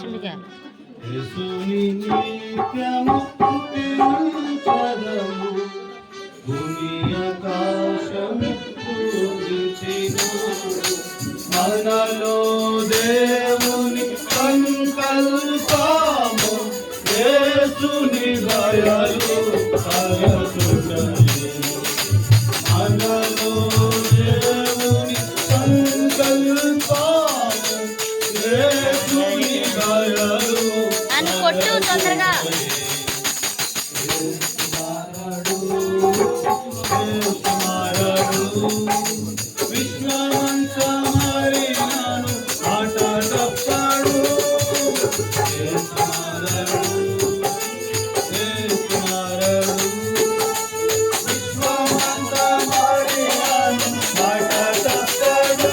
కూర్చుండుగా యేసుని నిత్యము మనలో దేవుని సంకల్పము యేసుని విశ్వమంత మారినాను. ఆట తప్పాడు విశ్వమంత మారినాను. ఆట తప్పాడు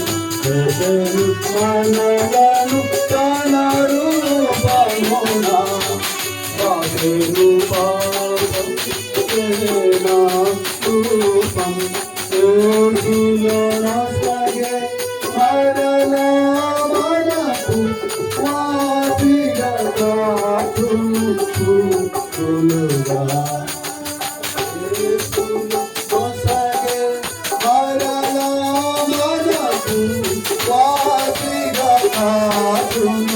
మనలను తనరు బహునా విశ్వమంత